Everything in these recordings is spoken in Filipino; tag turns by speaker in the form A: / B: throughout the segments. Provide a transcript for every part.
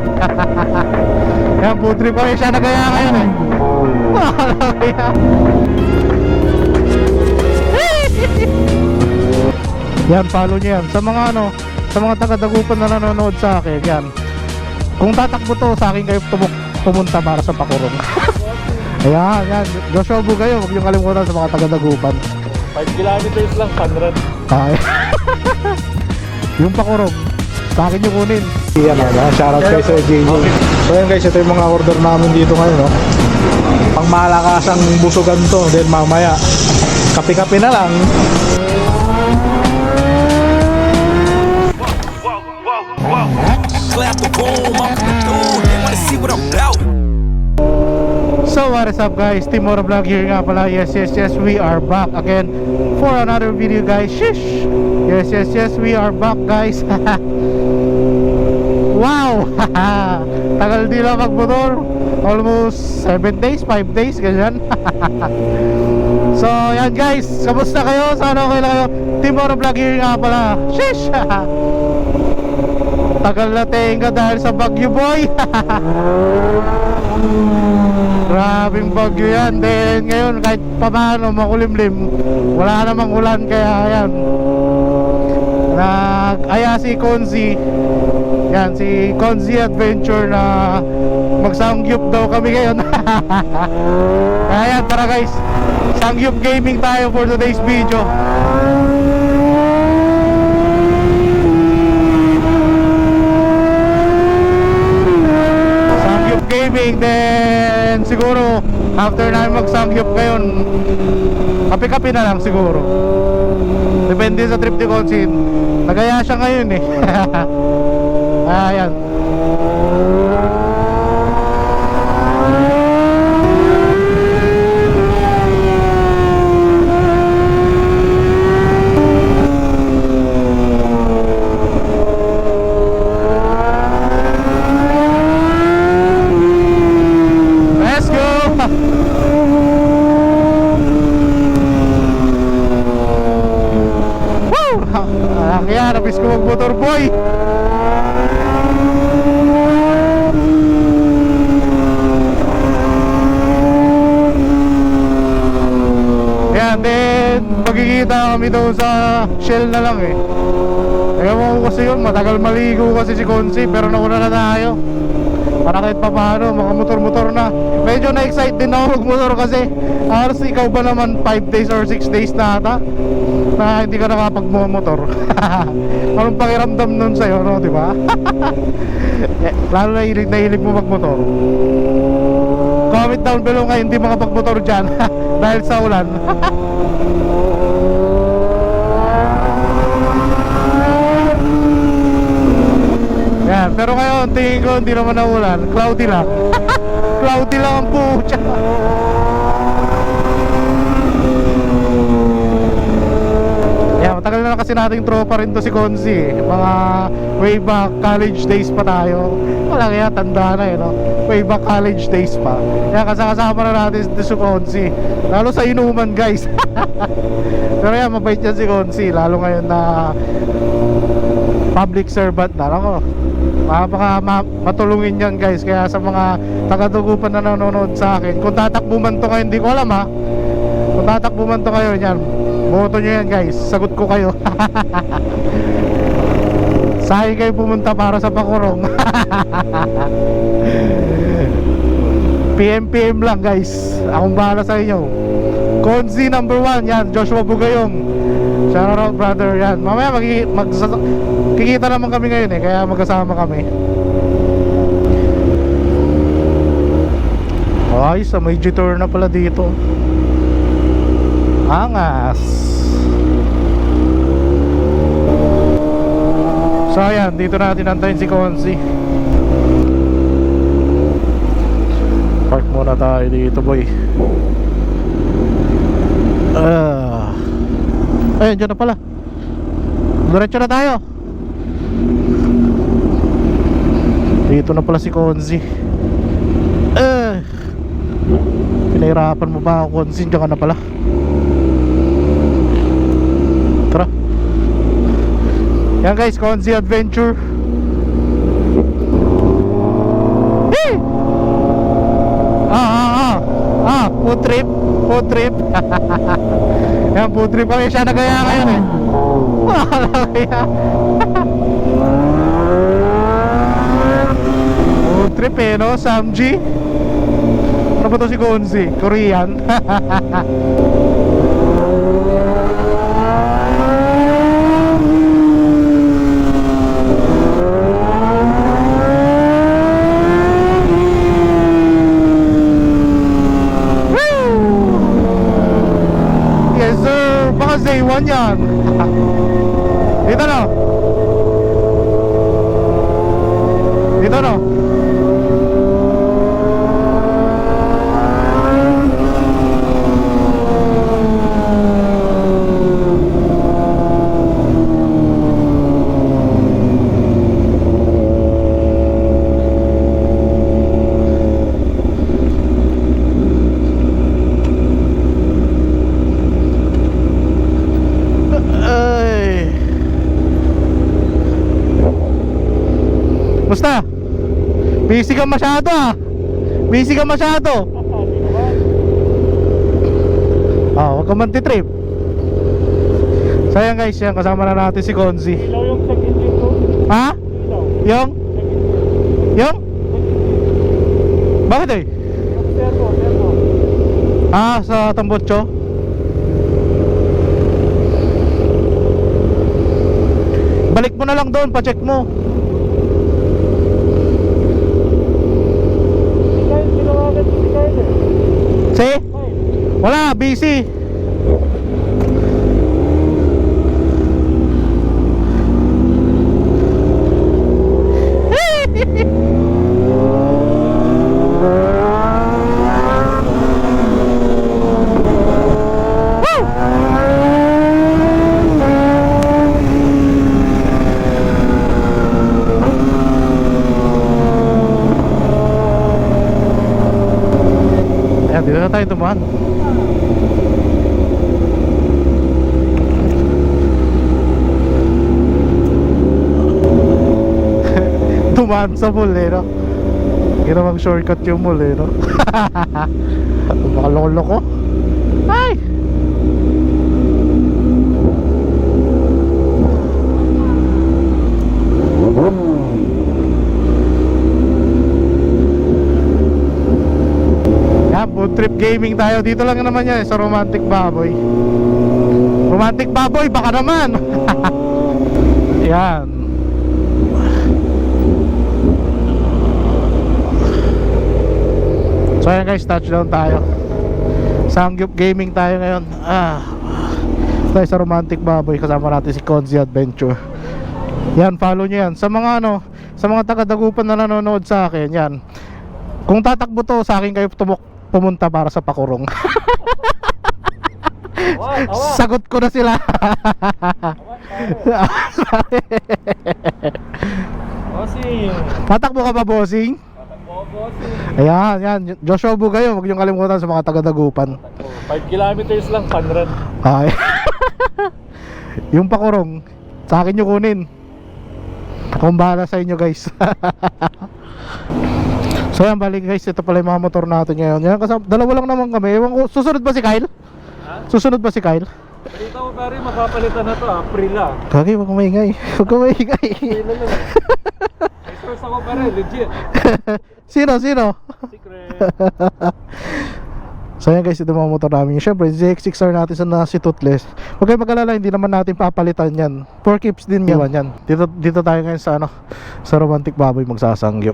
A: Yan, food trip pa rin siya nagaya ngayon eh. Kaya. yan, follow nyo yan. Sa mga ano, sa mga taga-dagupan na nanonood sa akin, yan. Kung tatakbo to, sa akin kayo tumuk pumunta para sa pakurong. Ayan, yan. Joshua Bugayo, huwag nyo kalimutan sa mga taga-dagupan.
B: 5 kilometers lang, Sunrun.
A: Ay. yung pakurong, sa akin yung kunin. Yan na, shoutout kay Sir JJ. So yan guys, ito yung mga order namin dito ngayon, no? Pang malakasang busugan to, then mamaya, kape-kape na lang.
C: Clap the boom, I'm through. They wanna see what I'm about.
A: So what is up guys, Team Moro Vlog here nga pala. Yes, yes, yes, we are back again For another video guys. Shish! Yes, yes, yes, we are back guys. Wow! Tagal di lang magmotor Almost 7 days, 5 days, ganyan. So yan guys, kamusta kayo? Sana okay lang kayo. Team Moro Vlog here nga pala. Shish! Tagal na tenga dahil sa Bagyo Boy. Grabing bagyo yan. Then ngayon kahit paano makulimlim. Wala namang ulan kaya yan Nag-aya si Konzi. Yan si Konzi Adventure na Magsangyup daw kami ngayon. Kaya yan tara guys Sangyup gaming tayo for today's video Gaming then siguro after na mag Sangyup ngayon kape-kape na lang siguro. Depende sa trip ni Consin nagaya siya ngayon eh. Ayan Let's go! Woo! Ah, kaya nabis ko mag-motor boy! Yan, then magkikita kami doon sa Shell na lang eh. Ewan ko kasi yun, matagal maligo kasi si Consi pero nauna na tayo. Para kahit pa paano, mga motor-motor na. Medyo na-excite din ako mag-motor kasi halos ikaw ba naman 5 days or 6 days na ata na hindi ka nakapag-motor. Anong pakiramdam nun sa'yo, no? Di ba? eh, lalo na hilig na hilig mo mag-motor. Comment down below nga hindi makapag-motor dyan dahil sa ulan. Yan, pero ngayon tingin ko hindi naman naulan, cloudy lang. cloudy lang ang pucha. Yan, matagal na kasi nating tropa rin to si Konzi. eh. Mga way back college days pa tayo. Wala kaya tanda na eh, no? Way back college days pa. Yan, kasama na natin si Konzi. Lalo sa inuman, guys. pero yan, mabait yan si Konzi. Lalo ngayon na public servant na. Ako. Baka ma- matulungin yan guys. Kaya sa mga taga-dugupan na nanonood sa akin Kung tatakbo man to kayo Hindi ko alam ha? Kung tatakbo man to kayo yan Boto nyo yan guys. Sagot ko kayo. Saan kayo pumunta para sa pakurong. PM PM lang guys. Akong bahala sa inyo. Konzi number 1 Yan Joshua Bugayong Shout out brother yan. Mamaya mag, mag Kikita naman kami ngayon eh Kaya magkasama kami. Ayos ah May G-tour na pala dito. Angas. So ayan Dito natin antayin si Konzi Park muna tayo dito boy. Ah. Ayun, dyan na pala. Diretso na tayo. Dito na pala si Konzi. Eh. Pinahirapan mo ba ako, Konzi? Diyan ka na pala. Tara. Yan guys, Konzi Adventure. Hey! Ah, ah, ah. Ah, food trip. Food trip. Yan, food trip kami. Siya nagaya ngayon eh. Wala kaya. food trip eh, no? Samji. Ano ba to si Gonzi? Korean. Yes sir, baka day 1 yan. Dito no Dito no Ay. Musta? Busy ka masyado ah. Busy ka masyado. Ah, huwag ka mantitrip. Sayang guys, yan kasama na natin si Konzi.
B: Ilaw yung check engine ko.
A: Ha?
B: Ilaw.
A: Yung? Yung? Bakit eh? Ah, sa Tambotso? Balik mo na lang doon, pa-check mo.
B: Si Kyle, tinawagan ko si Kyle eh.
A: See?
B: Kyle,
A: Wala, busy. Ayan, dito na tayo tumaan. Tumaan sa mall eh, no? Ginawang shortcut yung mall eh, no? Baka loko-loko. Ay! Food trip gaming tayo. Dito lang naman yan, eh, sa Romantic Baboy. Romantic Baboy, baka naman. yan. So ayan guys, touchdown tayo. Sangyup Gaming tayo ngayon. Ah. Tayo sa Romantic Baboy kasama natin si Konzi Adventure. Yan, follow nyo yan. Sa mga ano, sa mga taga-dagupan na nanonood sa akin, yan. Kung tatakbo to, sa akin kayo tumuk pumunta para sa pakurong.
B: awa, awa.
A: Sagot ko na sila.
B: Bossing.
A: Tatakbo ka ba, bossing? Ayan, yan. Joshua Bugayo, huwag niyong kalimutan sa mga taga-dagupan.
B: 5 kilometers lang, fun run.
A: Ay. yung pakurong, sa akin nyo kunin. Akong bahala sa inyo guys. so yan, balik guys, ito pala yung mga motor natin ngayon. Yan, kasama, dalawa lang naman kami. Ewan ko, susunod ba si Kyle?
B: Ha?
A: Susunod ba si Kyle?
B: Balita ko pare, makapalitan na to, April ah.
A: Kagi, huwag maingay. Huwag maingay.
B: May source ako pare, legit.
A: Sino, sino?
B: Secret.
A: So yan guys, ito mga motor namin. Siyempre, ZX6R natin sa nasi Toothless. Huwag kayong mag-alala, hindi naman natin papalitan yan. For keeps din yan. yan. Dito, dito tayo ngayon sa ano, sa Romantic Baboy magsasangyop.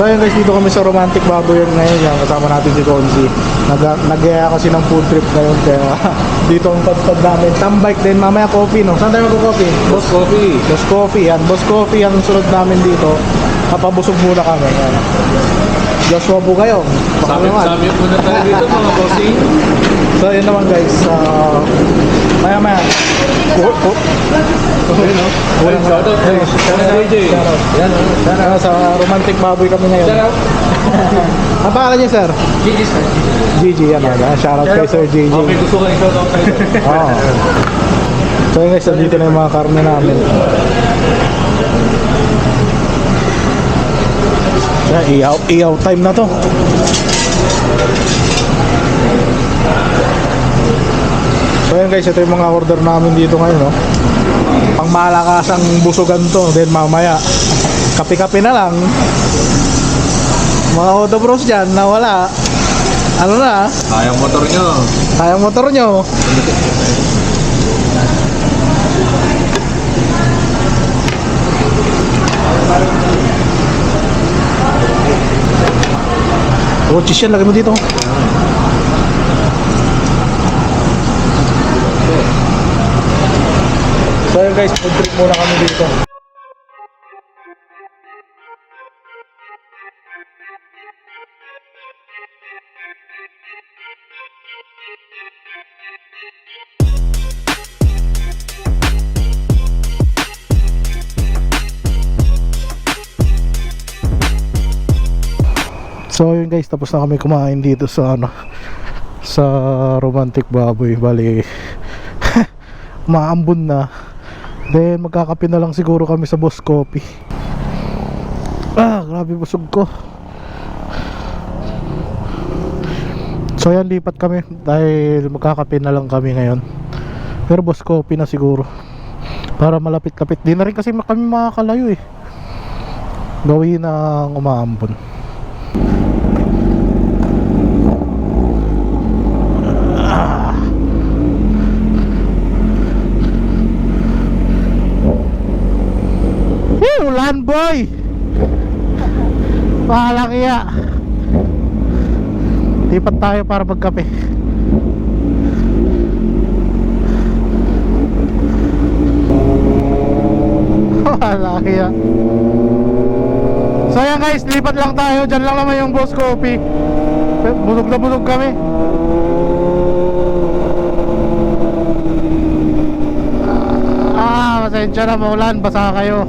A: So yan guys, dito kami sa Romantic Baboy yan ngayon. Yan, kasama natin si Konzi. Nag Nag-aya kasi ng food trip ngayon. Kaya dito ang tad namin. Tambike din, mamaya coffee no. Saan tayo mag-coffee?
B: Boss Coffee.
A: Boss Coffee, yan. Boss Coffee ang sunod namin dito. Kapabusog muna kami. Yan. Joshua Bugayong. Baka naman.
B: muna tayo dito mga bossing.
A: So yun naman guys, uh, maya maya. Oh, oh.
B: Ay, shoutout. Ay, shoutout JJ.
A: Yan, yan. sa romantic baboy kami ngayon. Ang pangalan niyo sir?
B: Gigi sir.
A: Gigi yan. ah. Shoutout kay Sir Gigi.
B: Okay, gusto ko i-shoutout tayo.
A: Oo. So yun guys, dito na yung mga karne namin. So iyaw, iyaw time na to. So yan guys, ito yung mga order namin dito ngayon, no? Pang malakasang busugan to, then mamaya, kape-kape na lang. Mga auto bros dyan, nawala. Ano na,
B: Sayang motor nyo.
A: kayang motor nyo. Cheese yan, lagay mo dito. So yun guys, food trip muna kami dito. So yun guys, tapos na kami kumain dito sa ano sa Romantic Baboy. Bali maambon na. Then magkakape na lang siguro kami sa Boss Coffee. Ah, grabe busog ko. So yan lipat kami dahil magkakape na lang kami ngayon. Pero Boss Coffee na siguro. Para malapit-lapit. Di na rin kasi kami makakalayo eh. Gawin ng umaambon. Woo, land boy! Pahala kaya. Lipat tayo para magkape. Pahala kaya. So yan guys, lipat lang tayo. Diyan lang naman yung boss coffee. Bulog na bulog kami. Ah, pasensya na maulan, basa kayo.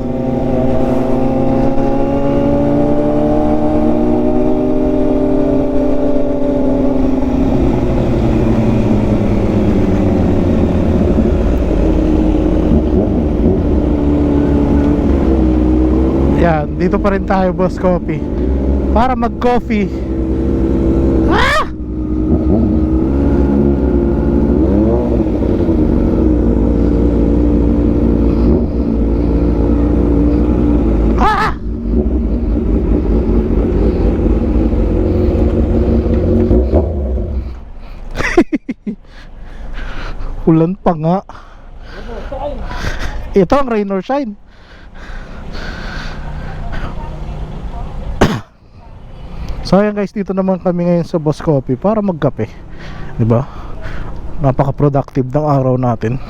A: Yan, dito pa rin tayo, Boss Coffee. Para mag-coffee. Ah! Ulan pa nga. Ito ang rain or shine. So ayan guys, dito naman kami ngayon sa Boss Coffee para magkape. 'Di ba? Napaka-productive ng araw natin.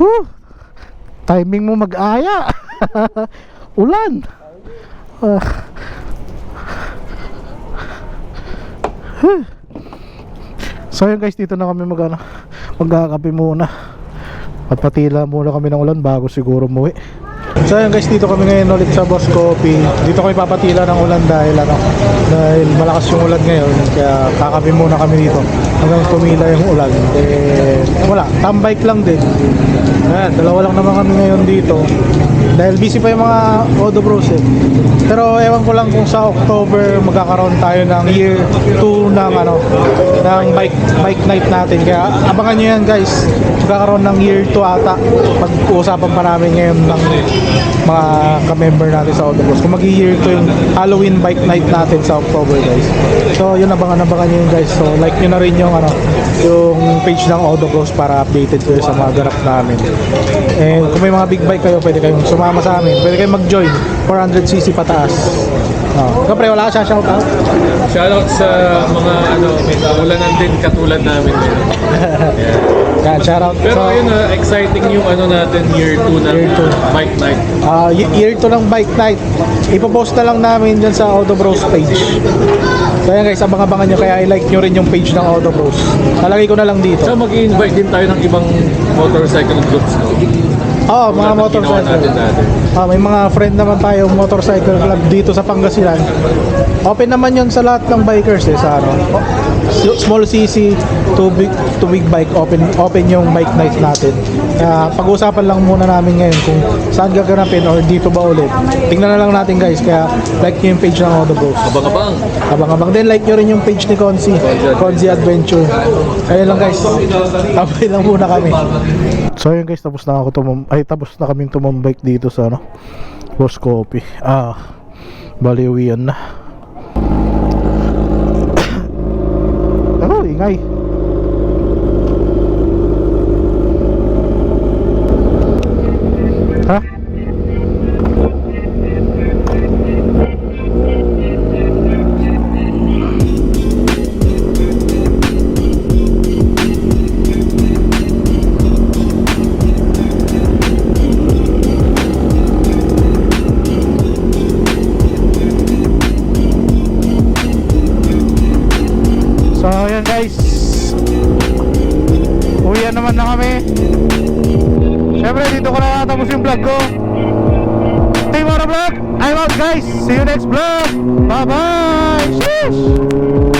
A: Whew! Timing mo mag-aya. Ulan. Huh. So yun guys, dito na kami mag ano, magkakape muna. At patila muna kami ng ulan bago siguro umuwi. So yun guys, dito kami ngayon ulit sa Boss Coffee. Dito kami papatila ng ulan dahil ano, dahil malakas yung ulan ngayon. Kaya kakape muna kami dito hanggang tumila yung ulan. Eh, wala, tambike lang din. Ayan, dalawa lang naman kami ngayon dito. Dahil busy pa yung mga Odo Bros eh. Pero ewan ko lang kung sa October magkakaroon tayo ng year 2 ng ano, ng bike bike night natin. Kaya abangan nyo yan guys. Magkakaroon ng year 2 ata. Pag-uusapan pa namin ngayon ng mga ka-member natin sa Odo Bros. Kung mag-year 2 yung Halloween bike night natin sa October guys. So yun abangan-abangan nyo yun guys. So like nyo na rin yung ano, yung page ng Odo Bros para updated kayo sa mga ganap namin. And kung may mga big bike kayo, pwede kayong sumama sa amin. Pwede kayong mag-join. 400cc pataas. Oh. Kapre, wala ka siya shoutout?
B: Shoutout sa mga ano, may kaulanan din katulad namin. ngayon.
A: Yan, shoutout.
B: Pero
A: So,
B: ayun na, exciting yung ano natin, year 2 ng
A: Year two.
B: bike night.
A: Ah, y- year 2 ng bike night. Ipopost na lang namin dyan sa Auto Bros page. So yan guys, abang-abangan nyo kaya i-like nyo rin yung page ng Auto Bros. Lalagay ko na lang dito.
B: So mag-invite din tayo ng ibang motorcycle groups. No?
A: Oo, mga
B: Tulad ng ginawa
A: motorcycle.
B: natin dati.
A: Ah, may mga friend naman tayo motorcycle club dito sa Pangasinan. Open naman yon sa lahat ng bikers eh sa ano. Small CC
D: two big, two big bike, open, open yung bike night natin. Kaya pag-usapan lang muna namin ngayon kung saan gaganapin or dito ba ulit. Tingnan na lang natin guys, kaya like nyo yung page ng Auto Bros.
B: Abang-abang.
D: Abang-abang din, like nyo rin yung page ni Conzi, Conzi Adventure. Kaya lang guys, tabay lang muna kami.
A: So ayun guys, tapos na ako tumam ay tapos na kaming tumambike dito sa ano, Boss Coffee. Ah, bali uwian na. oh, ingay. Na natapos yung vlog ko Team Auto Vlog I'm out guys. See you next vlog Bye bye Sheesh